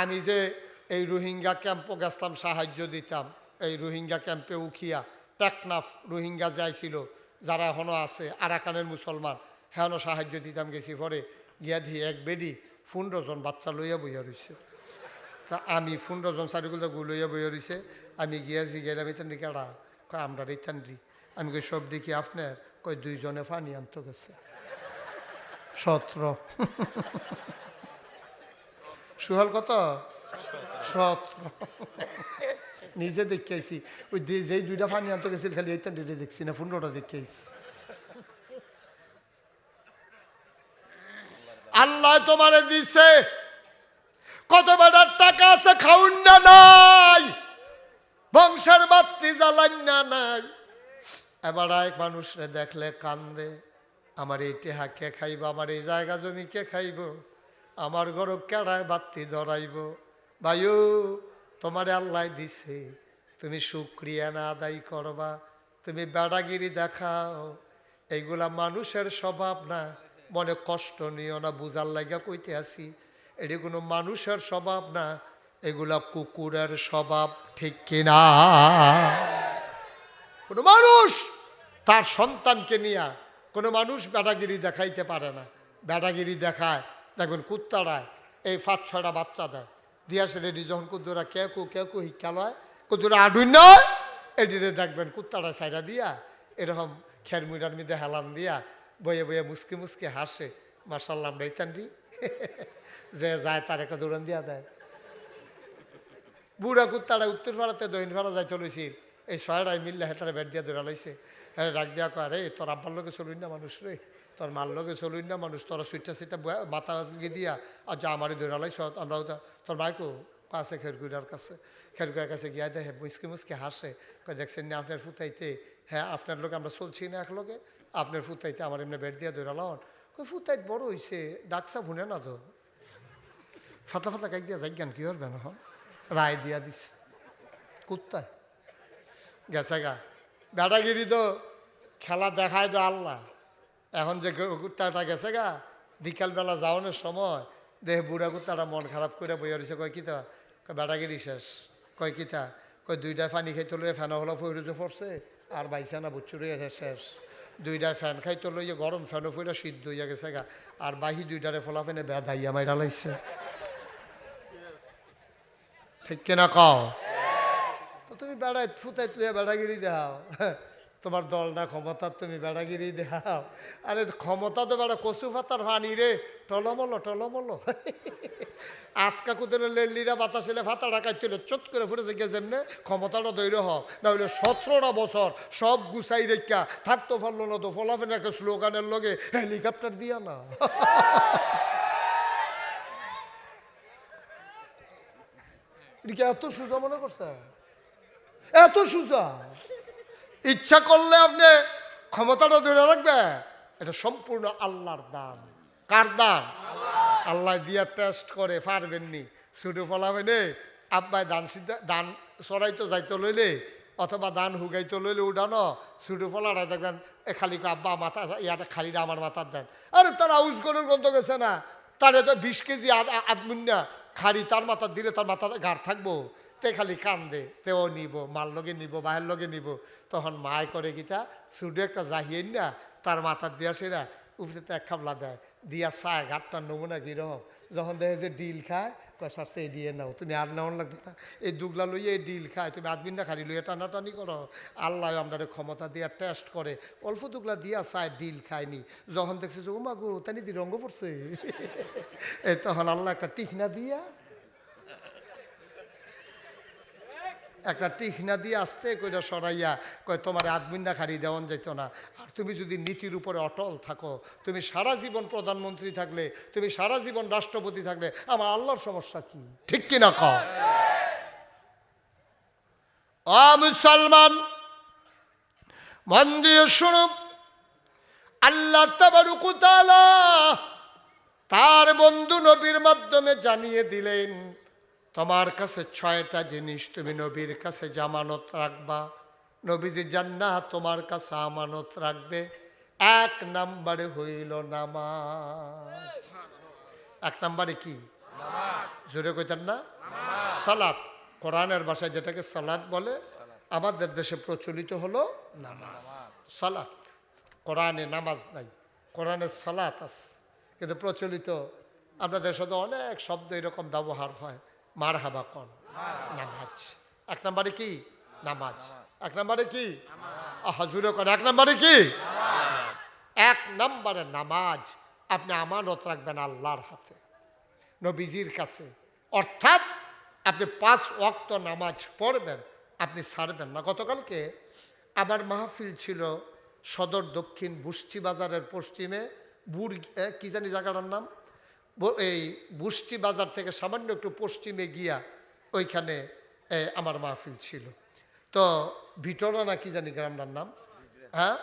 আমি যে এই রোহিঙ্গা ক্যাম্পও গেছিলাম, সাহায্য দিতাম। এই রোহিঙ্গা ক্যাম্পে উখিয়া টেকনাফ রোহিঙ্গা যাইছিল, যারা এখনও আছে, আরাকানের মুসলমান, হেনও সাহায্য দিতাম, গেছি পরে গিয়া দিয়ে এক বেডি পনেরো জন বাচ্চা লইয়া বইয়া রইছে। তা আমি পনেরো জন চারিগুলো গুলইয়া বইয়া রইছে, আমি গিয়াছি গেলাম ইতান কেডা কয়, আমরা ইতান আমি কই, সব দেখি আপনার? কই দুইজনে পানি আনতে গেছে। সতেরো। সুহাল কত? নিজে দেখিয়েছি ওই যে- যেই দুইটা পানি আনতে গেছিল, খালি এইটা ডেটে দেখছি না, পনেরোটা দেখিয়েছি আল্লাহ তোমারে দিছে। কত বেটার টাকা আছে খাউন না নাই? বংশের বাত্তি জ্বালান না নাই? এবার এক মানুষরে দেখলে কান্দে, আমার এই টেহা কে খাইব? আমার এই জায়গা জমি কে খাইব? আমার ঘর কেড়ায় বাত্তি ধরাইব। ভাইও, তোমারে আল্লাহ দিছে, তুমি সুক্রিয়া না আদায় করবা, তুমি বেড়াগিরি দেখাও। এইগুলা মানুষের স্বভাব না, মনে কষ্ট নিও না, বুঝার লাগা কইতে আসি। এটি কোনো মানুষের স্বভাব না, এগুলা কুকুরের স্বভাব, ঠিক কিনা কোনো মানুষ তার সন্তানকে নিয়ে কোনো মানুষ বেটাগিরি দেখাইতে পারে না। বেটাগিরি দেখায় দেখবেন কুত্তারায় এই পাঁচ, ছয়টা বাচ্চা দেয়। দিয়া সে রেডি যখন কুদ্দুরা কে কু কে কু শিক্ষা লয়, কুদ্দুরা আডুই নয়। এডিরে দেখবেন কুত্তারা সাইডা দিয়া, এরকম খের মুড়ার মধ্যে হেলান দিয়া, বয়ে বয়ে মুসকি মুসকি হাসে। মার্শাল্লাহ আমরা যে যায় তার একটা দৌড়ান দিয়া দেয়। বুড়া কুত্তাটা উত্তর পাড়াতে দক্ষিণ পাড়া যাই চলেছি এই ছয়টাই মিললে হেতারে বেট দিয়া দৌড়া লাইছে। হ্যাঁ ডাক দিয়া কয় রে তোর আব্বার লোকে চলুন না মানুষ রে। তোর মার লোকে চলুন না, মানুষ তোর সুইটা সিটা মাথা গিয়ে দিয়া, আর যা আমারই দৌড়া লাইছ আমরা তোর মাইকো আছে খেরকুড়ার কাছে খেরকুড়ার কাছে গিয়া দেখে মুসকি মুসকি হাসে দেখছেন না আপনার ফুতাইতে হ্যাঁ আপনার লোক আমরা চলছি না এক লোকে আপনার ফুতাইতে আমার এমনি বেড দিয়া লাউন কই ফুতাইত বড় হইছে ডাকসা ভুনে না তো। ফাতা ফাতা কাইক দিয়া যাই জ্ঞান কি করবে না? রায় দিয়া দিছে। কুত্তায়। গেছে গা। বেটাগিরি তো খেলা দেখায় তো আল্লাহ। এখন যে কুত্তাটা গেছে গা, বিকালবেলা যাওয়ানোর সময় দেহ বুড়া কুত্তাটা মন খারাপ করে বইয়া রয়েছে কয়, কিতা? কয় বেটাগিরি শেষ। কয়, কিতা? কয় দুইটা পানি খাইতে লইয়া ফ্যান হলো ফইরুজে পড়ছে, আর বাইসা না বুচ্চু রয়েছে শেষ। দুইটা ফ্যান খাইতে লইয়া গরম ফ্যানও ফইরা সিদ্ধ হইয়া গেছে গা, আর বাহি দুইটারে ফলা ফেনে বেদাইয়া মাইরা লাইছে। ঠিক কিনা কও? তো তুমি বেড়াই ফুতাই তুই বেড়াগিরি দেখাও। তোমার দলটা ক্ষমতার তুমি বেড়াগিরি দেখাও। আরে ক্ষমতা তো বেড়া কচু পাতার হানি রে। টলমলো টলমলো। আটকা কুতরে লেলিরা বাতাসেলে ফাতা ডাকাইছিল চট করে ফুটেছে গিয়ে যেমনে ক্ষমতাটা দৈর হ না হইলে সতেরোটা বছর সব গুছাই রেখা, থাকতো পারল না তো ফলাফেন একটা স্লোগানের লগে, হেলিকপ্টার দিয়া না এত সোজা মনে করছে? এত সোজা? ইচ্ছা করলে আপনি ক্ষমতাটা ধরে রাখবে এটা সম্পূর্ণ আল্লাহর দান। কার দান? আল্লাহ। দিয়া টেস্ট করে পারবেননি। ছুটে ফলাবেন আব্বাই দান সিদ্ধ দান চড়াইতো যাইতে লইলে অথবা দান হুগাইতো লইলে উঠানো। ছুটে ফলাটা দেখবেন এ খালি আব্বা মাথা ইয়াটা খালিটা আমার মাথার দেন। আরে তার আউজ গরুর গন্ধ গেছে না। তারে তো বিশ কেজি আদমুন্না খাড়ি তার মাথা দিলে তার মাথা গাঢ় থাকব। তে খালি কান্দে তেও নিব, মার লগে নিব বাহের লগে নিব। তখন মায় করে গীতা সুডে একটা জাহিয়ে না তার মাথার দিয়া সেরা উপরে তো এক খাবলা দেয়। দিয়া চায়, গাটটার নমুনা কীরকম যখন দেখে যে ডিল খায় কষার সে দিয়ে নাও, তুমি আর নেওয়ার লাগবে না এই দুগলা লইয়ে এই ডিল খায়, তুমি আদমিন না খালি লইয়ে টানাটানি করো। আল্লাহ আমরা ক্ষমতা দিয়া টেস্ট করে। অল্প দুগলা দিয়া চায়, ডিল খায়নি। যখন দেখছে যে উমা গো তানি দি রঙ্গ পড়ছে এই তখন আল্লাহ একটা টিকনা দিয়া একটা টিকনা দিয়ে আসতে কইরা সরাইয়া কয়, তোমার আদমিন্না খাড়ি দেওয়ান যেত না। আর তুমি যদি নীতির উপরে অটল থাকো, তুমি সারা জীবন প্রধানমন্ত্রী থাকলে, তুমি সারা জীবন রাষ্ট্রপতি থাকলে, আমার আল্লাহর সমস্যা কি? ঠিক কিনা ক অ, মুসলমান মন আল্লাহ তার বন্ধু নবীর মাধ্যমে জানিয়ে দিলেন তোমার কাছে ছয়টা জিনিস তুমি নবীর কাছে জামানত রাখবা। নবীজি জান্নাত তোমার কাছে আমানত রাখবে। এক নাম্বারে হইল নামাজ। এক নাম্বারে কি? জোরে কইতেন না? সালাত। কোরআনের ভাষায় যেটাকে সালাত বলে, আমাদের দেশে প্রচলিত হলো নামাজ। সালাত। কোরআনে নামাজ নাই, কোরআনে সালাত আছে। কিন্তু প্রচলিত। আপনাদের সাথে অনেক শব্দ এরকম ব্যবহার হয়। মার হাবা কন। নামাজ। এক নম্বরে কি? নামাজ। এক নম্বরে কি? হাজুরে কন। এক নম্বরে কি? এক নম্বরে নামাজ। আপনি আমানত রাখবেন আল্লাহর হাতে। নবীজির কাছে। অর্থাৎ আপনি পাঁচ ওয়াক্ত নামাজ পড়বেন আপনি ছাড়বেন না। গতকালকে আমার মাহফিল ছিল সদর দক্ষিণ বুষ্টি বাজারের পশ্চিমে এ, কি জানি জায়গাটার নাম? এই বুষ্টি বাজার থেকে সামান্য একটু পশ্চিমে গিয়া ওইখানে আমার মাহফিল ছিল। তো ভিটোরা না কি জানি গ্রামটার নাম? হ্যাঁ?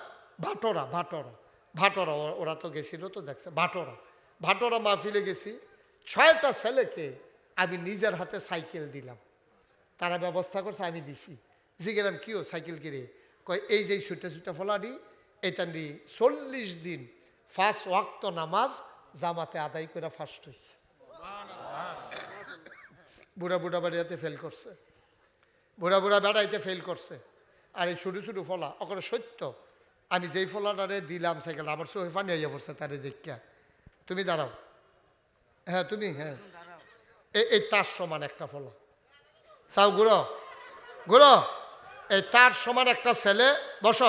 ভাটোরা ভাটোরা। ভাটোরা ওরা তো গেছিল তো দেখছে, ভাটোরা। ভাটোরা মাহফিলে গেছি। ছয়টা ছেলেকে আমি নিজের হাতে সাইকেল দিলাম। তারা ব্যবস্থা করছে, আমি দিছি। জিগেলাম কিও সাইকেল কিনে কয়, এই যে ছুটে ছুটে ফলাডি এটা নি চল্লিশ দিন ফার্স্ট ওয়াক্ত নামাজ জামাতে আদায় করে ফার্স্ট হয়েছে বুড়া বুড়া বাড়িয়াতে ফেল করছে। বুড়া বুড়া বেড়াইতে ফেল করছে। আর এই ছোটো ছোটো ফলা, অকরে সত্য। আমি যেই ফলাটারে দিলাম সাইকেল আবার চোখে পানি আইয়া পড়ছে, তারে দেখা তুমি দাঁড়াও। হ্যাঁ তুমি হ্যাঁ। এই তার সমান একটা ফলা। চাও গুড়ো গুড়ো এই তার সমান একটা ছেলে, বস।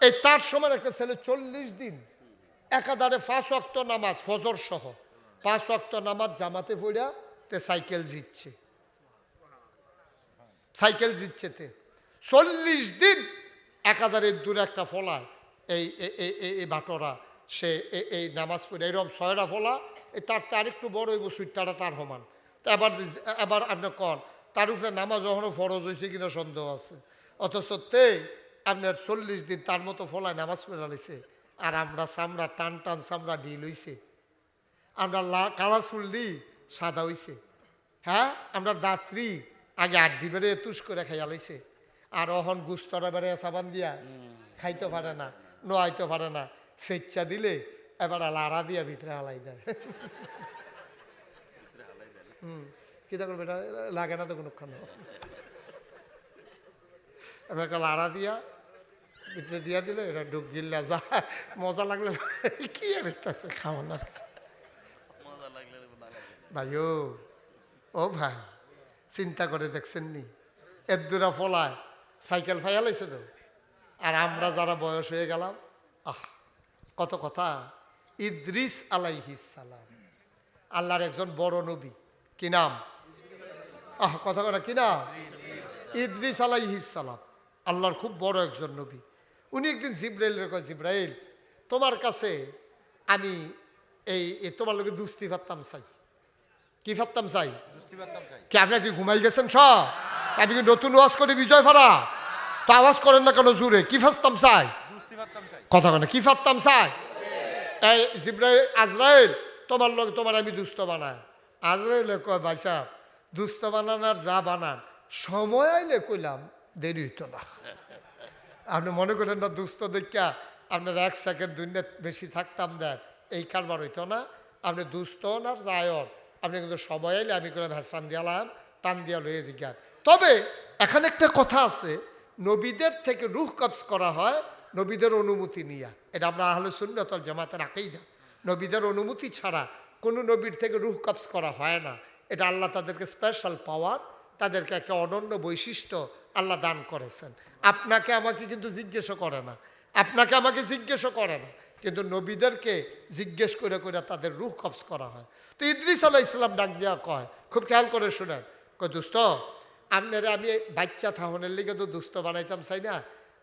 এই তার সমান একটা ছেলে চল্লিশ দিন একাধারে পাঁচ অক্ত নামাজ, ফজর সহ। পাঁচ অক্ত নামাজ জামাতে পড়িয়া তে সাইকেল জিতছে। সাইকেল জিতছে তে। চল্লিশ দিন একাধারে দূরে একটা ফলায় এই, এই- বাটরা সে, এই নামাজ পড়ে, এরকম ছয়টা ফলা তার তার একটু বড় হইব সুইটাটা তার সমান। এবার এবার আপনি কন, তার উপরে নামাজ এখনও ফরজ হয়েছে কিনা সন্দেহ আছে। অথচ তে আপনার চল্লিশ দিন তার মতো ফলায় নামাজ পড়ে আর আমরা চামড়া, টান টান চামড়া ডিল হইছে আমরা কালা চুল্লি সাদা হইছে। হ্যাঁ? আমরা দাত্রী আগে আড্ডি বেড়ে তুষ করে খাইয়া লইছে। আর অহন গুস্তরা বেড়ে সাবান দিয়া খাইতে পারে না, নোয়াইতে পারে না। স্বেচ্ছা দিলে এবার লাড়া দিয়া ভিতরে হালাই দেয়। কিতা করবে? এটা লাগে না তো কোনোক্ষণ। একটা লাড়া দিয়া ভিতরে দিয়া দিলে এটা ডুব গিল্লা যা মজা লাগলে কি আর আছে খাওয়ানোর ভাইও ও ভাই চিন্তা করে দেখছেন নি? এদুরা ফলায় সাইকেল ফাইয়ালাইছে তো। আর আমরা যারা বয়স হয়ে গেলাম আহ কত কথা। ইদ্রিস সালাম আল্লাহর একজন বড় নবী। কি নাম? আহ কথা কথা কি নাম? ইদ্রিস সালাম আল্লাহর খুব বড় একজন নবী। উনি একদিন জিব্রাইলের কয় জিব্রাইল তোমার কাছে আমি এই তোমার লোকে দুস্তি পারতাম চাই। কি ফাত্তাম চাই? কি আপনার কি ঘুমাই গেছেন সব? আপনি কি নতুন ওয়াজ করে বিজয় ফারা তো আওয়াজ করেন না কেন জুড়ে কি ফাস্তাম চাই? কথা কেন কি ফাত্তাম চাই? এই জিব্রাইল আজরাইল তোমার লোক তোমার আমি দুস্থ বানাই। আজরাইলে কয় ভাই সাহেব দুস্থ বানানার যা বানান। সময় আইলে কইলাম দেরি হইতো না। আপনি মনে করেন না, দুস্থ দেখা আপনার এক সেকেন্ড মিনিট বেশি থাকতাম দেন। এই কারবার হইতো না। আপনি দুস্থ হন আর যায় আপনি কিন্তু সময় এলে আমি করে ভেসরান দিয়ালাম টান দিয়া লয়ে জিজ্ঞান তবে এখানে একটা কথা আছে, নবীদের থেকে রুহ কবজ করা হয় নবীদের অনুমতি নিয়া। এটা আমরা আহলে সুন্নতল জামাতের আঁকেই না নবীদের অনুমতি ছাড়া কোনো নবীর থেকে রুহ কবজ করা হয় না। এটা আল্লাহ তাদেরকে স্পেশাল পাওয়ার তাদেরকে একটা অনন্য বৈশিষ্ট্য আল্লাহ দান করেছেন। আপনাকে আমাকে কিন্তু জিজ্ঞেসও করে না। আপনাকে আমাকে জিজ্ঞেসও করে না। কিন্তু নবীদেরকে জিজ্ঞেস করে করে তাদের রুহ কবজ করা হয়। তো ইদ্রিস আলাহ ইসলাম ডাক দেওয়া কয়, খুব খেয়াল করে শুনেন, কয়, দুস্ত, আপনারা আমি বাচ্চা থাহনের লিগে তো দুস্থ বানাইতাম, চাই না?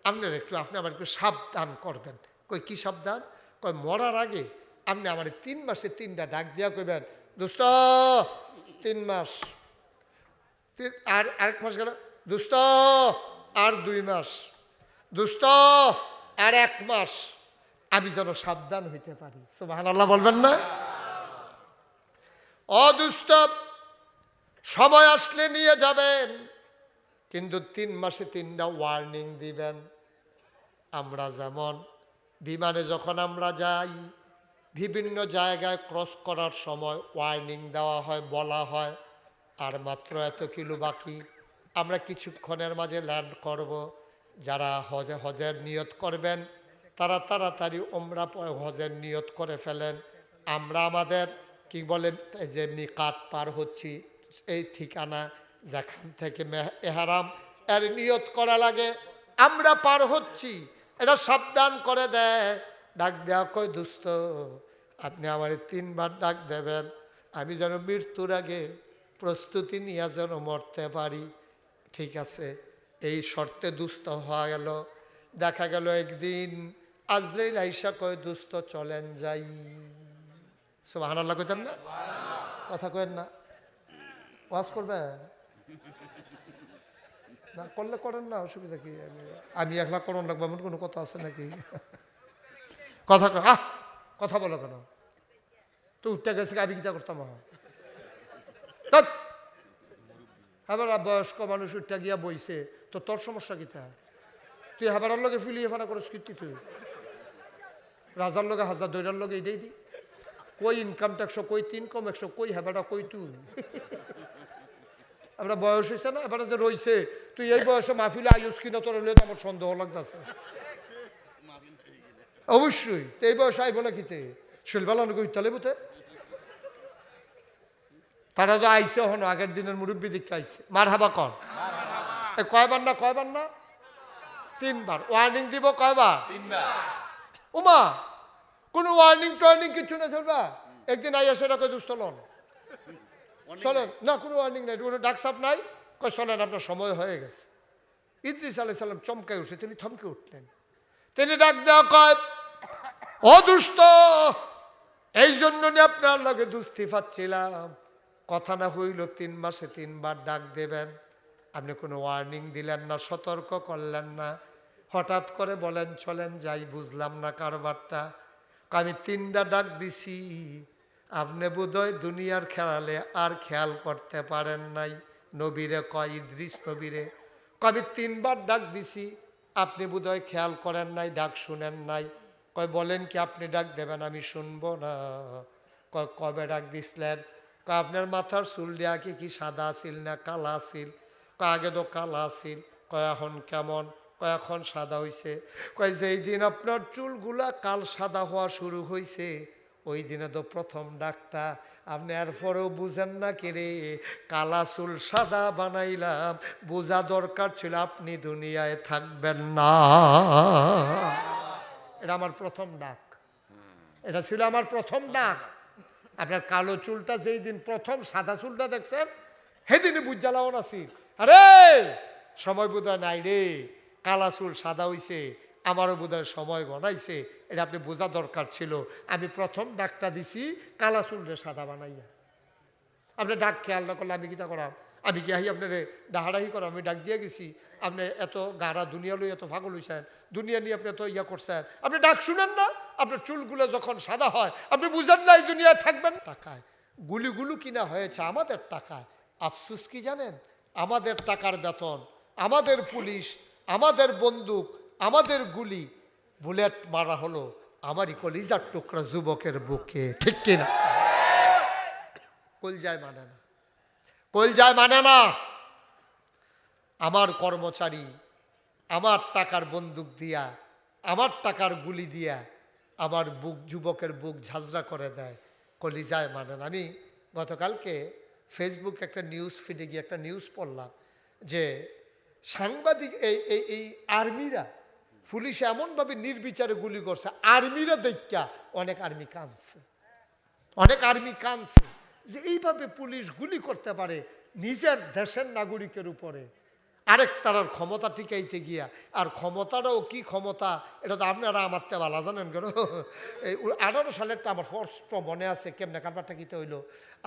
আপনারা একটু, আপনি আমার একটু সাবধান করবেন। কই কি সাবধান? কয়, মরার আগে আপনি আমার তিন মাসে তিনটা ডাক দিয়া কইবেন, দুস্ত, তিন মাস। আর আরেক মাস গেল দুস্ত আর দুই মাস। দুস্ত আর এক মাস। আমি যেন সাবধান হইতে পারি। সুবাহান আল্লাহ বলবেন না? অদুস্ত সময় আসলে নিয়ে যাবেন, কিন্তু তিন মাসে তিনটা ওয়ার্নিং দিবেন। আমরা যেমন বিমানে যখন আমরা যাই, বিভিন্ন জায়গায় ক্রস করার সময় ওয়ার্নিং দেওয়া হয়, বলা হয়, আর মাত্র এত কিলো বাকি। আমরা কিছুক্ষণের মাঝে ল্যান্ড করব। যারা হজে, হজের নিয়ত করবেন, তারা তাড়াতাড়ি ওমরা হজের নিয়ত করে ফেলেন। আমরা আমাদের, কি বলে যে মিকাত পার হচ্ছি, এই ঠিকানা যেখান থেকে এহারাম, এর নিয়ত করা লাগে। আমরা পার হচ্ছি এটা সাবধান করে দেয়। ডাক দেওয়া কই দুস্থ আপনি আমার তিনবার ডাক দেবেন। আমি যেন মৃত্যুর আগে প্রস্তুতি নিয়ে যেন মরতে পারি। ঠিক আছে, এই শর্তে দুস্থ হওয়া গেল। দেখা গেল একদিন আজরাইল আইসা কয়, দুস্থ চলেন যাই। সুবাহান আল্লাহ কইতেন না? কথা কয়েন না। ওয়াজ করবে না, করলে করেন না, অসুবিধা কি? আমি- আমি একলা করুন লাগবো, এমন কোনো কথা আছে নাকি? কথা আহ, কথা বলো কেন? তো উঠতে গেছে আমি কিটা করতাম আহ? আবার বয়স্ক মানুষ উঠতে গিয়া বইছে, তো তোর সমস্যা কিটা তুই হাবারের লগে ফিলিয়ে ফানা করস কীর্তি তুই? রাজার লগে হাজার দৈরার লগে এটাই দি। কই ইনকাম ট্যাক্স কই তিন কম একশো, কই হেবাটা কই তুই? আমরা বয়স হয়েছে না এবারে যে রইছে, তুই এই বয়সে মাহফিলে আয়ুষ কিনা তোর হলে তো আমার সন্দেহ লাগতেছে। অবশ্যই, তো এই বয়সে আইব না কিতে শিলবালান কই তালে বুতে তারা তো আইসে হন আগের দিনের মুরব্বী দিকে আইসে। মার হাবা কর। এ কয়বার না কয়বার না? তিনবার। ওয়ার্নিং দিব কয়বার? উমা কোনো ওয়ার্নিং টোয়ার্নিং কিছু না চলবা? একদিন আইয়া সেটা কই দুস্থ লন। চলেন। না কোনো ওয়ার্নিং নাই। কোনো ডাক সাপ নাই। কয় চলেন আপনার সময় হয়ে গেছে। ইদ্রিস আলাই সাল্লাম চমকায় উঠছে। তিনি থমকে উঠলেন। তিনি ডাক দেওয়া কয় ও দুষ্ট এই জন্য নিয়ে আপনার লগে দুস্থি পাচ্ছিলাম। কথা না হইল তিন মাসে তিনবার ডাক দেবেন। আপনি কোনো ওয়ার্নিং দিলেন না, সতর্ক করলেন না। হঠাৎ করে বলেন, চলেন যাই, বুঝলাম না কারবারটা। আমি তিনটা ডাক দিছি। আপনি বোধহয় দুনিয়ার খেলালে আর খেয়াল করতে পারেন নাই। নবীরে কয়, ইদ্রিস নবীরে। আমি তিনবার ডাক দিছি। আপনি বোধহয় খেয়াল করেন নাই, ডাক শুনেন নাই। কয়, বলেন কি আপনি ডাক দেবেন, আমি শুনব না। কয়, কবে ডাক দিছিলেন? কয় আপনার মাথার চুল দেয়া কি কি সাদা আছিল না কালা আছিল? আগে তো কালা আছিল, কয়, এখন কেমন? কয়, এখন সাদা হইছে। কয়, যেই দিন আপনার চুলগুলা কাল সাদা হওয়া শুরু হইছে, ওই দিনে তো প্রথম ডাকটা। আপনি এরপরেও বুঝেন না কেরে কালা চুল সাদা বানাইলাম, বোঝা দরকার ছিল আপনি দুনিয়ায় থাকবেন না। এটা আমার প্রথম ডাক। এটা ছিল আমার প্রথম ডাক। আপনার কালো চুলটা যেই দিন প্রথম সাদা চুলটা দেখছেন, সেদিনই বুঝালাও নাছি আরে, সময় বোধহয় নাই রে, কালা চুল সাদা হইছে, আমারও বোধহয় সময় গনাইছে, এটা আপনি বোঝা দরকার ছিল। আমি প্রথম ডাকটা দিছি, কালা চুল রে সাদা বানাইয়া। আপনি ডাক খেয়াল না করলে আমি কিতা করাম? আমি কি আহি আপনার ডাহাডাহি করাম? আমি ডাক দিয়ে গেছি। আপনি এত গাড়া দুনিয়া লই এত ফাগল হইছেন দুনিয়া নিয়ে আপনি এত ইয়া করছেন। আপনি ডাক শুনেন না আপনার চুলগুলো যখন সাদা হয় আপনি বুঝেন না এই দুনিয়ায় থাকবেন। টাকায়। গুলিগুলো কিনা হয়েছে আমাদের টাকায়। আফসুস কি জানেন? আমাদের টাকার বেতন আমাদের পুলিশ আমাদের বন্দুক আমাদের গুলি। বুলেট মারা হলো আমারই কলিজার টুকরা যুবকের বুকে ঠিক কিনা? কলজায় মানে না। কলজায় মানে না। আমার কর্মচারী, আমার টাকার বন্দুক দিয়া, আমার টাকার গুলি দিয়া আমার বুক, যুবকের বুক ঝাঁঝরা করে দেয়, কলিজায় মানে না। আমি গতকালকে ফেসবুক একটা নিউজ ফিডে গিয়ে একটা নিউজ পড়লাম যে সাংবাদিক, এই এই এই আর্মিরা পুলিশ এমনভাবে নির্বিচারে গুলি করছে, আর্মিরা দেখা অনেক আর্মি কাঁদছে। অনেক আর্মি কানছে যে এইভাবে পুলিশ গুলি করতে পারে নিজের দেশের নাগরিকের উপরে। আরেক তারার ক্ষমতা টিকাইতে গিয়া, আর ক্ষমতাটাও কি ক্ষমতা? এটা তো আপনারা আমার তে ভালো জানেন কেন? এই আঠারো সালেরটা আমার স্পষ্ট মনে আছে, কেমনে কারবারটা কিতে হইল?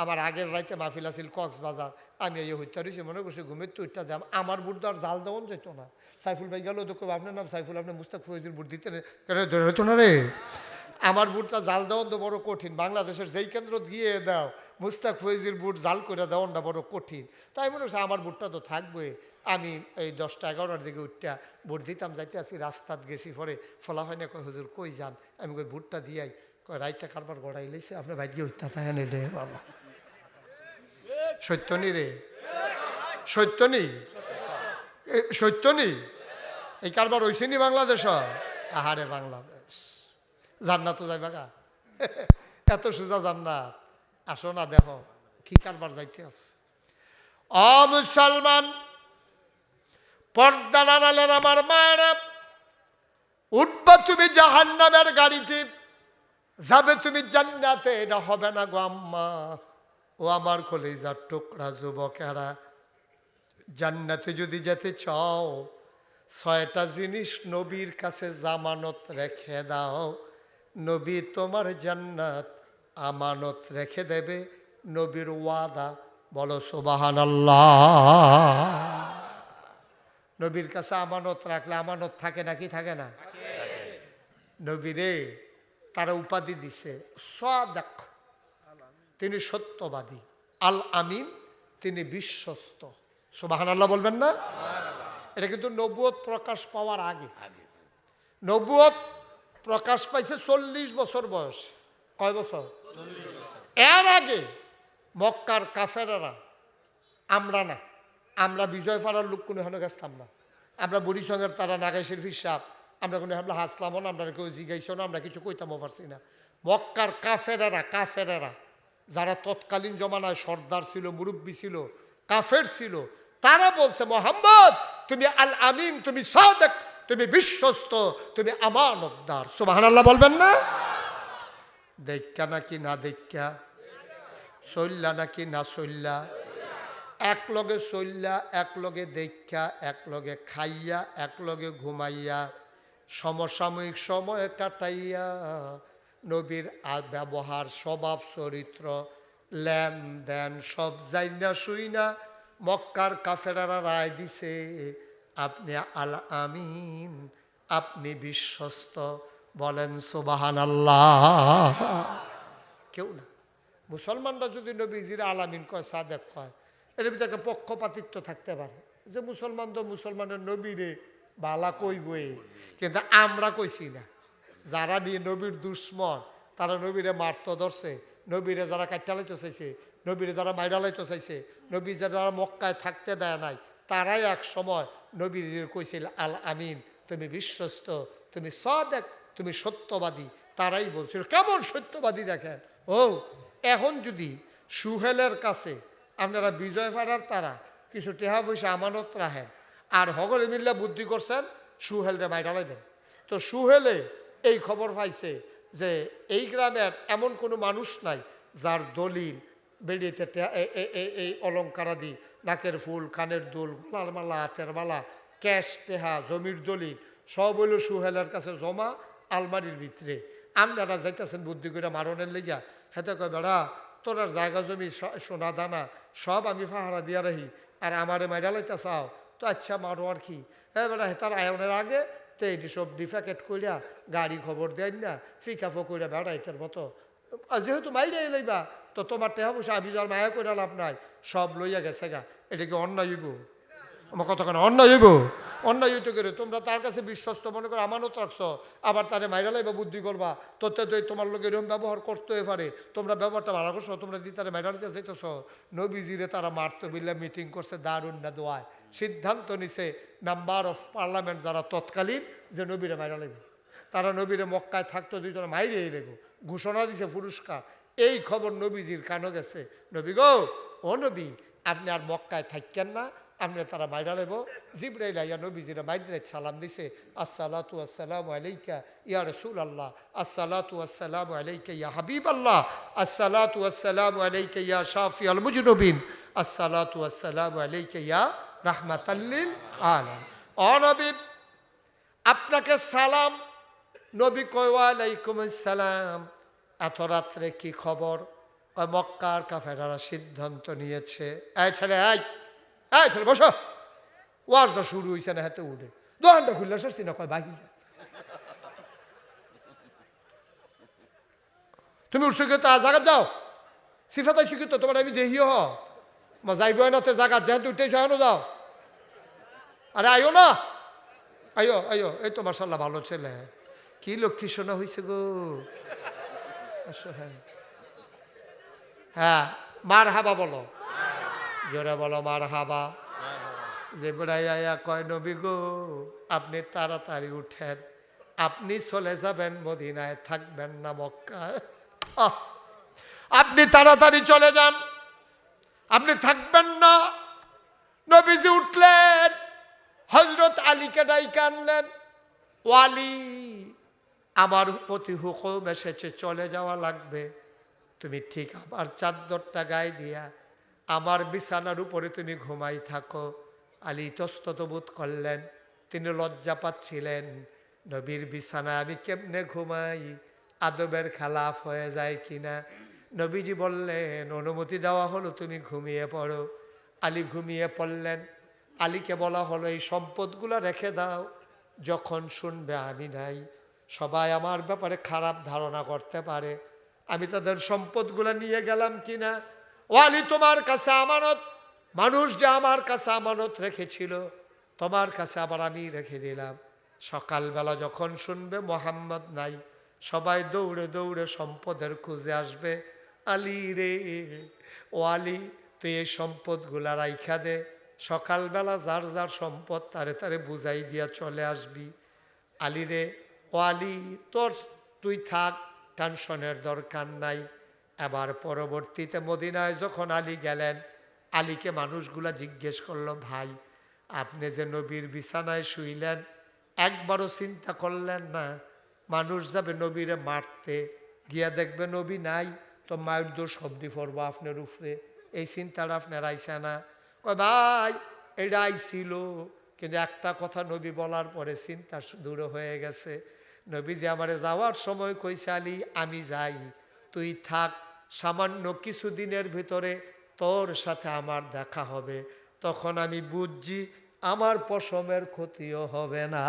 আমার আগের রাইতে মাহফিল আছিল কক্সবাজার। আমি এই হত্যা রয়েছি মনে করছি ঘুমের তো উঠটা যাম আমার বুট আর জাল দেওয়ান যেত না। সাইফুল ভাই গেল তো আপনার নাম সাইফুল আপনি মুস্তাক ফৈজির বুট দিতে কেন, ধরে হতো না রে? আমার বুটটা জাল দেওয়ান বড় কঠিন। বাংলাদেশের যেই কেন্দ্র গিয়ে দাও, মুস্তাক ফৈজির বুট জাল করে দেওয়ানটা বড় কঠিন। তাই মনে হচ্ছে আমার বুটটা তো থাকবে। আমি এই দশটা এগারোটার দিকে উঠটা বুট দিতাম, যাইতে আসি রাস্তাত গেছি পরে, ফলা হয় না, কয়, হুজুর, কই যান? আমি কই, বুটটা দিয়াই। কয়, রাইতে কারবার গড়াই লাইছে আপনার ভাগ্য হত্যা থাকে নে রে বাবা। সত্য নি রে? সত্য নি? সত্য নি? এই কারবার হয়েছে নি বাংলাদেশ? আহারে বাংলাদেশ। জান্নাত যাইবা গা? এত সোজা জান্নাত। আসো না, দেখো, কি কারবার যাইতে আছে। অ, মুসলমান, পর্দা নাড়ালেন আমার মায়েরা, উঠবা তুমি জাহান্নামের গাড়িতে, যাবে তুমি জান্নাতে, এটা হবে না গো আম্মা। ও আমার কলেজার টুকরা যুবকেরা, জান্নাতে যদি যেতে চাও, ছয়টা জিনিস নবীর কাছে জামানত রেখে দাও। নবী তোমার জান্নাত আমানত রেখে দেবে নবীর ওয়াদা। বলো সুবাহান নবীর কাছে আমানত রাখলে আমানত থাকে নাকি থাকে না? নবীরে তারা উপাধি দিছে সাদাক। তিনি সত্যবাদী। আল আমিন তিনি বিশ্বস্ত। সুবাহান আল্লাহ বলবেন না? এটা কিন্তু নবুয়ত প্রকাশ পাওয়ার আগে। নবুয়ত প্রকাশ পাইছে চল্লিশ বছর বয়স। কয় বছর? এর আগে মক্কার কাফেরারা আমরা না আমরা বিজয় ফারার লোক কোনো হেন গেছতাম না। আমরা বুড়িসঙ্গের তারা নাগাইশের ফিসাব আমরা কোনো হাবলা হাসলামও না আমরা কেউ জিগাইছো না আমরা কিছু কইতামও পারছি না। মক্কার কাফেরারা কাফেরারা যারা তৎকালীন জমানায় সর্দার ছিল মুরব্বী ছিল কাফের ছিল তারা বলছে মোহাম্মদ তুমি আল আমিন তুমি সাদেক তুমি বিশ্বস্ত, তুমি আমানতদার। সুবহানাল্লাহ বলবেন না? দেখা নাকি না দেখা চল্লা নাকি না চল্লা এক লগে চল্লা এক লগে দেখা এক লগে খাইয়া, এক লগে ঘুমাইয়া, সমসাময়িক সময় কাটাইয়া, নবীর ব্যবহার, স্বভাব, চরিত্র, লেনদেন সব যাইনা শুইনা মক্কার কাফেরারা রায় দিছে। আপনি আল আমিন, আপনি বিশ্বস্ত। বলেন সুবাহান আল্লাহ কেউ না। মুসলমানরা যদি নবীজির আলামিন কয়, সাদেক কয়, এর ভিতরে একটা পক্ষপাতিত্ব থাকতে পারে। যে মুসলমান তো মুসলমানের নবীরে বালা কইবই। কিন্তু আমরা কইছি না। যারা নিয়ে নবীর দুশ্মন, তারা নবীরে মারতে ধরছে। নবীরে যারা কাটালাইতে চাইছে, নবীরে যারা মাইরালাইতে চাইছে, নবী যারা মক্কায় থাকতে দেয় নাই, তারাই এক সময় নবীর কইছিল আল আমিন, তুমি বিশ্বস্ত, তুমি সদেক, তুমি সত্যবাদী। তারাই বলছিল, কেমন সত্যবাদী দেখেন? ও, এখন যদি সুহেলের কাছে আপনারা বিজয় ফারার তারা কিছু টেহা পয়সা আমানত রাখেন আর হগলে মিল্লা বুদ্ধি করছেন, সুহেলরে মাইরা লাইবেন। তো সুহেলে এই খবর পাইছে যে এই গ্রামের এমন কোনো মানুষ নাই যার দলিল এ- এই অলঙ্কারাদি নাকের ফুল, কানের দুল, গলার মালা, হাতের মালা, ক্যাশ, টেহা, জমির দলিল, সব হইল সুহেলের কাছে জমা আলমারির ভিতরে। আপনারা যাইতেছেন বুদ্ধি করে মারণের লেগিয়া। হেতে কয়, বেড়া তোরার জায়গা জমি সোনা দানা, সব আমি ফাহারা দিয়া রাহি আর আমারে মাইরা লাইতে চাও? তো আচ্ছা মারো আর কি। হ্যাঁ বেড়া হেতার আয়নের আগে, তো এটি সব ডিফেকেট কইরা গাড়ি খবর দেন না, ফিকাফো কইরা বেড়াইতের মতো। যেহেতু মাইরে লইবা, তো তোমার টেহা পয়সা, আমি যার মায়া কইরা লাভ নাই। সব লইয়া গেছে গা। এটা কি অন্যায় হইব? আমার কেন অন্যায় হইব? অন্যায় হইতে করে তোমরা তার কাছে বিশ্বস্ত মনে করে, আমানত রাখছো, আবার তারে মাইরা লাইবা, বুদ্ধি করবা। তোতে তো তোমার লোক এরকম ব্যবহার করতে পারে। তোমরা ব্যবহারটা ভালো করছ, তোমরা দি তারে মাইরা দিতে চাইতেছ, নবীজিরে তারা মারতে বিল্লা মিটিং করছে দারুণ না দোয়ায়। সিদ্ধান্ত নিছে মেম্বার অফ পার্লামেন্ট যারা তৎকালীন, যে নবীরে মাইরা লাইবে। তারা নবীরে মক্কায় থাকতো, দুইজনে মাইরে লেগো ঘোষণা দিছে পুরস্কার। এই খবর নবীজির কানো গেছে। নবী গো, ও নবী, আপনি আর মক্কায় থাকেন না, আপনি তারা মাইরা লেব। জিব্রাইল নবীজিরা মাইদ্রাই সালাম দিছে, আসসালাতু আসসালামু আলাইকা ইয়া রসুল আল্লাহ আসসালাতু আসসালামু আলাইকা ইয়া হাবিব আল্লাহ আসসালাতু আসসালামু আলাইকা ইয়া শাফি আল মুজনবিন, আসসালাতু আসসালামু আলাইকা ইয়া রাহমাতাল্লিল আলাম অনবী আপনাকে সালাম। নবী কয়ালাইকুম সালাম এত রাত্রে কি খবর? কয় মক্কার কাফেরারা সিদ্ধান্ত নিয়েছে। এই ছেলে, এই এই ছেলে, বসো। ওয়াজটা শুরু হয়েছে না হাতে উঠে। দোকানটা খুললে সরছি না কয় বাকি তুমি উঠছো তা জায়গা যাও? সিফাতাই শিখিত তোমার আমি দেহিও হ। মা যাইব না তে জায়গা যেহেতু উঠে যাও যাও। আরে আইও না। আইও আইও, এই তো মার্শাল্লাহ ভালো ছেলে। কি লক্ষ্মী শোনা হয়েছে গো। আসো হ্যাঁ। হ্যাঁ মার হাবা বলো। জোরে বলো মার হাবা যে কয়, নবী গো, আপনি তাড়াতাড়ি উঠেন। আপনি চলে যাবেন মদিনায়, থাকবেন না মক্কায়। আহ! আপনি তাড়াতাড়ি চলে যান। আপনি থাকবেন না। নবীজি উঠলেন হজরত আলীকে ডাইকে আনলেন। ওয়ালি আমার প্রতি হুকুম এসেছে, চলে যাওয়া লাগবে। তুমি ঠিক আমার চাদরটা গায়ে দিয়া, আমার বিছানার উপরে তুমি ঘুমাই থাকো। আলী ইতস্তত বোধ করলেন, তিনি লজ্জা পাচ্ছিলেন, নবীর বিছানা আমি কেমনে ঘুমাই, আদবের খেলাফ হয়ে যায় কিনা? নবীজি বললেন, অনুমতি দেওয়া হলো, তুমি ঘুমিয়ে পড়ো। আলী ঘুমিয়ে পড়লেন, আলীকে বলা হলো, এই সম্পদগুলো রেখে দাও, যখন শুনবে আমি নাই। সবাই আমার ব্যাপারে খারাপ ধারণা করতে পারে। আমি তাদের সম্পদগুলো নিয়ে গেলাম কিনা? ওয়ালি, তোমার কাছে আমানত। মানুষ যে আমার কাছে আমানত রেখেছিল, তোমার কাছে আবার আমি রেখে দিলাম। সকালবেলা যখন শুনবে মোহাম্মদ নাই, সবাই দৌড়ে দৌড়ে সম্পদের খুঁজে আসবে। আলী রে ও আলী তুই এই সম্পদগুলা রাইখা দে। সকালবেলা যার যার সম্পদ তারে তারে বুঝাই দিয়া চলে আসবি। আলী রে ও আলী তোর, তুই থাক, টেনশনের দরকার নাই। এবার পরবর্তীতে মদিনায় যখন আলী গেলেন, আলীকে মানুষগুলা জিজ্ঞেস করল, ভাই, আপনি যে নবীর বিছানায় শুইলেন, একবারও চিন্তা করলেন না? মানুষ যাবে নবীরে মারতে, গিয়া দেখবে নবী নাই, তো মায়ের দোষ শব্দি পড়ব আপনার উপরে। এই চিন্তাটা আপনার আইসে না? কয়, ভাই, এটা আইছিল, কিন্তু একটা কথা নবী বলার পরে চিন্তা দূর হয়ে গেছে। নবী যে আমারে যাওয়ার সময় কইছে, আলী, আমি যাই। তুই থাক, সামান্য কিছুদিনের ভিতরে তোর সাথে আমার দেখা হবে। তখন আমি বুঝছি আমার পশমের ক্ষতিও হবে না।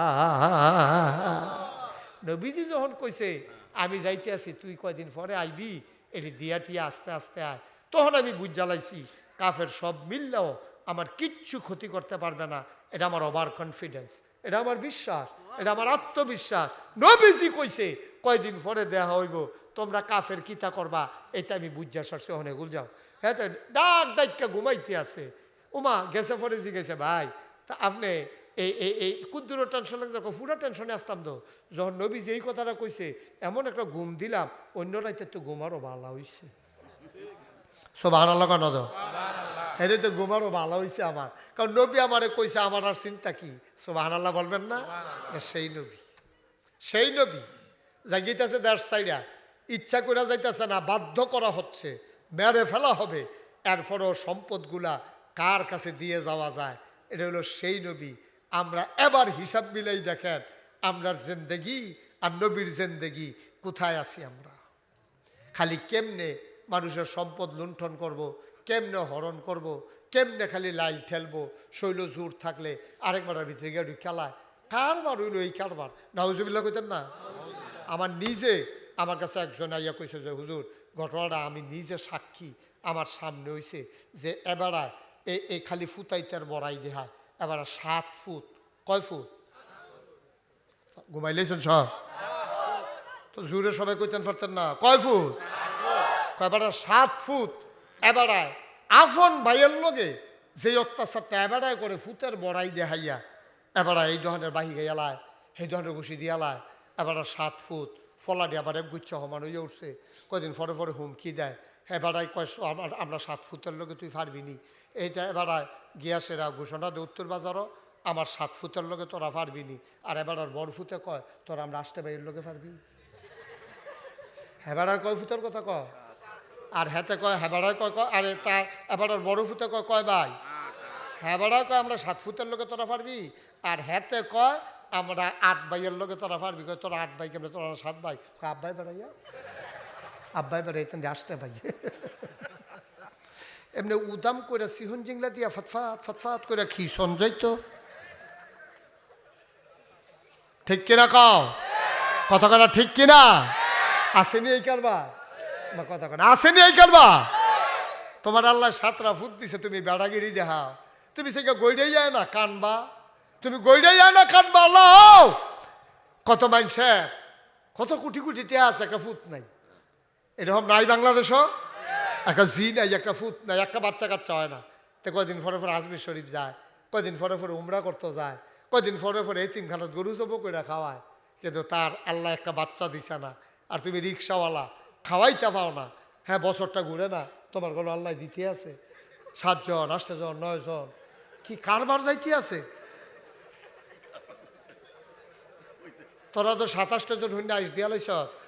নবীজি যখন কইছে, আমি যাইতে আছি, তুই কয়দিন পরে আইবি? এটি দিয়াটি আস্তে আস্তে আয়। তখন আমি বুঝ জ্বালাইছি কাফের সব মিললেও আমার কিচ্ছু ক্ষতি করতে পারবে না। এটা আমার ওভার কনফিডেন্স এটা আমার বিশ্বাস, এটা আমার আত্মবিশ্বাস। নবীজি কইছে, কয়দিন পরে দেয়া হইব, তোমরা কাফের কিতা করবা? এটা আমি বুঝা সারছি ওখানে গুল যাও হ্যাঁ ডাক ডাইকা ঘুমাইতে আছে। উমা, গেছে পরে জি গেছে, ভাই, তা আপনি এই এই এই কুদ্দুরো টেনশন লাগছে পুরো টেনশনে আসতাম তো। যখন নবী যে এই কথাটা কইছে, এমন একটা ঘুম দিলাম, অন্য রাইতে তো ঘুমারও ভালো হইছে। সব আনা লাগা নদ তো ঘুমারও ভালো হইছে আমার। কারণ নবী আমারে কইছে আমার আর চিন্তা কি? সব আনাল্লাহ বলবেন না? সেই নবী। সেই নবী জাগিতেছে দেড় সাইডা ইচ্ছা করে যাইতেছে না বাধ্য করা হচ্ছে মেরে ফেলা হবে। এরপরও সম্পদগুলা কার কাছে দিয়ে যাওয়া যায়? এটা হলো সেই নবী। আমরা এবার হিসাব মিলাই দেখেন আমরার জেন্দেগি আর নবীর জেন্দেগি কোথায় আছি আমরা? খালি কেমনে মানুষের সম্পদ লুণ্ঠন করব। কেমনে হরণ করব। কেমনে খালি লাইল ঠেলবো? শৈল জোর থাকলে আরেকবারের ভিতরে গিয়ে খেলায় কারবার হইল এই কারবার। নাউজুবিল্লা কইতেন না? আমার নিজে, আমার কাছে একজন আইয়া কইছে যে, হুজুর, ঘটনাটা আমি নিজে সাক্ষী। আমার সামনে হইছে যে এবারায় এই খালি ফুতাইতের বড়াই দেহায় এবার সাত ফুট। কয় ফুট? ঘুমাইলেছেন সব? তো জুড়ে সবাই কইতেন পারতেন না। কয় ফুট? এবার সাত ফুট। এবারায় আফন ভাইয়ের লগে যে অত্যাচারটা এবারায় করে ফুতের বড়াই দেহাইয়া এবারা এই ধরনের বাহি গেলায় সেই ধরনের ঘুষি দিয়ালায় এবার সাত ফুট, ফলাডি আবার এক গুচ্ছ সমান হয়ে উঠছে। কদিন পরে পরে হুমকি দেয়। এবারাই কয় আমার আমরা সাত ফুটের লগে তুই পারবি নি। এইটা এবারায় গিয়াসেরা ঘোষণা দে উত্তর বাজারও আমার সাত ফুটের লগে তোরা পারবি নি। আর এবার আর বড় ফুতে কয়, তোরা আমরা আসতে বাইরের লগে পারবি? হেবাড়ায় কয় ফুটের কথা কয়? আর হেতে কয় হেবাড়ায় কয় কয়, আরে তার এবার বড় ফুতে কয় কয় ভাই? হেবাড়ায় কয়, আমরা সাত ফুটের লোকে তোরা পারবি? আর হেতে কয়, আমরা আট ভাইয়ের লোকে তোরা পারবি? কয়, তোরা আট ভাই কেমন তোরা সাত ভাই? কয় আব্বাই বেড়াইয়া? আব্বাই বেড়াইতেন আসতে ভাই। এমনি উদাম করে সিহন জিংলা দিয়া ফতফাত ফতফাত করে সঞ্জয় তো? ঠিক কিনা কও? কথা কথা ঠিক কিনা? আসেনি এই কারবার? না কথা কথা আসেনি এই কারবার তোমার আল্লাহ সাতরা ফুট দিছে, তুমি বেড়াগিরি দেখাও। তুমি সেটা গইডাই যায় না কানবা? তুমি গইডাই যায় না কানবা? আল্লাহ! কত মানুষের কত কোটি কোটি টিয়া আছে, একটা ফুট নাই। এরকম নাই বাংলাদেশও? একটা জি নাই, একটা ফুত নাই, একটা বাচ্চা কাচ্চা হয় না। তো কয়দিন পরে পরে আজমির শরীফ যায়, কয়দিন পরে পরে উমরা করতে যায়, কয়দিন পরে পরে এই তিনখানত গরু জব করে খাওয়ায়। কিন্তু তার আল্লাহ একটা বাচ্চা দিছে না। আর তুমি রিক্সাওয়ালা খাওয়াইতে পাও না। হ্যাঁ বছরটা ঘুরে না, তোমার কোনো আল্লাহ দিতে আছে। সাতজন আটজন নয়জন। কি কারবার যাইতে আছে? তোরা তো সাতাশটা জন হইনা আইস দিয়া লইছ।